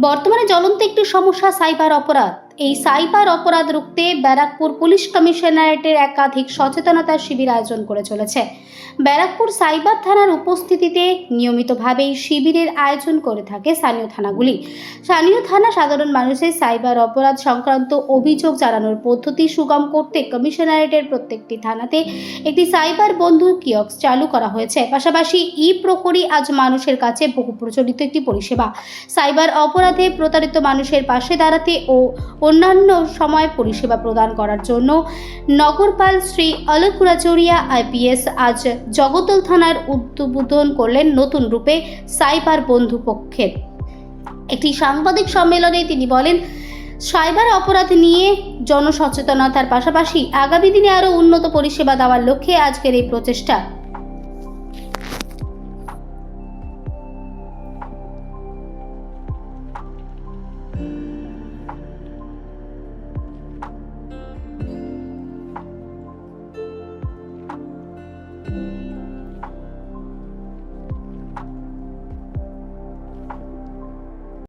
বর্তমানে জ্বলন্ত একটি সমস্যা সাইবার অপরাধ। এই সাইবার অপরাধ রুখতে ব্যারাকপুর পুলিশ কমিশনারেটের একাধিক সচেতনতা শিবির আয়োজন করে চলেছে। ব্যারাকপুর সাইবার থানার উপস্থিতিতে নিয়মিতভাবে এই শিবিরের আয়োজন করে থাকে স্থানীয় থানাগুলি। স্থানীয় থানা সাধারণ মানুষের সাইবার অপরাধ সংক্রান্ত অভিযোগ জানানোর পদ্ধতি সুগম করতে কমিশনারেটের প্রত্যেকটি থানাতে একটি সাইবার বন্ধু কিয়ক্স চালু করা হয়েছে। পাশাপাশি ই প্রকরি আজ মানুষের কাছে বহু প্রচলিত একটি পরিষেবা। সাইবার অপরাধে প্রতারিত মানুষের পাশে দাঁড়াতে ও অন্যান্য সময় পরিষেবা প্রদান করার জন্য নগরপাল শ্রী অলকুরাচরিয়া আইপিএস আজ জগতল থানার উদ্বোধন করলেন নতুন রূপে সাইবার বন্ধু পক্ষের একটি সাংবাদিক সম্মেলনে তিনি বলেন, সাইবার অপরাধ নিয়ে জনসচেতনতার পাশাপাশি আগামী দিনে আরও উন্নত পরিষেবা দেওয়ার লক্ষ্যে আজকের এই প্রচেষ্টা।